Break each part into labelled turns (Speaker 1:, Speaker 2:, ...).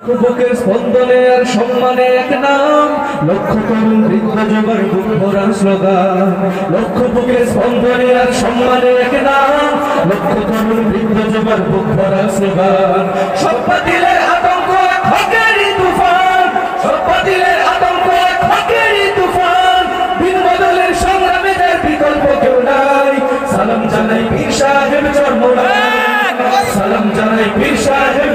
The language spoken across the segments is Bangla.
Speaker 1: বুকের স্পন্দনে আর সম্মানে এক নাম। লক্ষ তরুণ বৃদ্ধ যুবার বুক ভরা স্লোগান লক্ষ বুকের স্পন্দনে আর সম্মানে এক নাম। লক্ষ তরুণ বৃদ্ধ যুবার বুক ভরা স্লোগান সব আতঙ্ক হকেরই তুফান। সব আতঙ্ক হকেরই তুফান। দিন বদলের সংগ্রামে যার বিকল্প কেউ নাই। সালাম জানাই পীর সাহেব চর্মনাই সালাম জানাই পীর সাহেব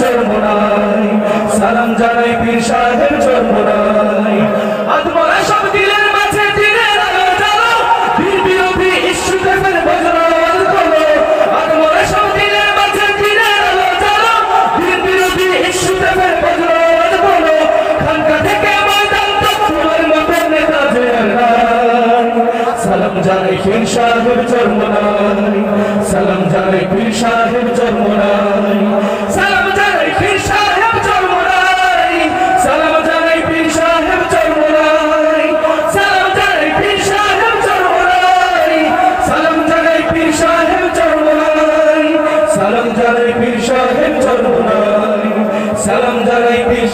Speaker 1: চর্মনাই সালাম জানাই পীর সাহেব চর্মনাই আত্মরা সব দিলের মাঝে দিনের আলো জ্বালো বীর বিরোধী ইস্যুতে ফের বজ্রনাদ করো। আত্মরা সব দিলের মাঝে দিনের আলো জ্বালো বীর বিরোধী ইস্যুতে ফের বজ্রনাদ করো। খানকা থেকে ময়দান তোমার মতো নেতা নাই সালাম জানাই পীর সাহেব চর্মনাই সালাম জানাই পীর সাহেব চর্মনাই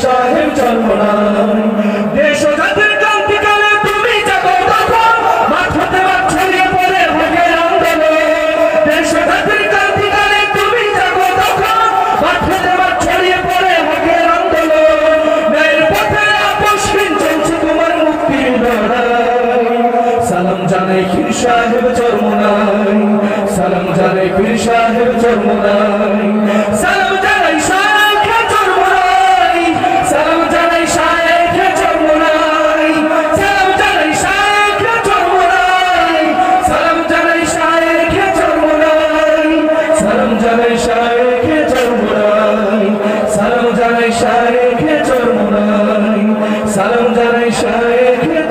Speaker 1: সাহেব চর্মনাই দেশ জাতির ক্রান্তিকালে তুমি জাগো তখন মাঠ হতে মাঠ ছড়িয়ে পড়ে হবে আন্দোলন। দেশ জাতির ক্রান্তিকালে তুমি জাগো তখন মাঠ হতে মাঠ ছড়িয়ে পড়ে হবে আন্দোলন। ন্যায়ের পথে আপসহীন চলছে তোমার মুক্তির সালাম জানাই পীর সাহেব চরমনাই। সালাম জানাই পীর সাহেব চরমনাই। সালাম জানাই শায়েখ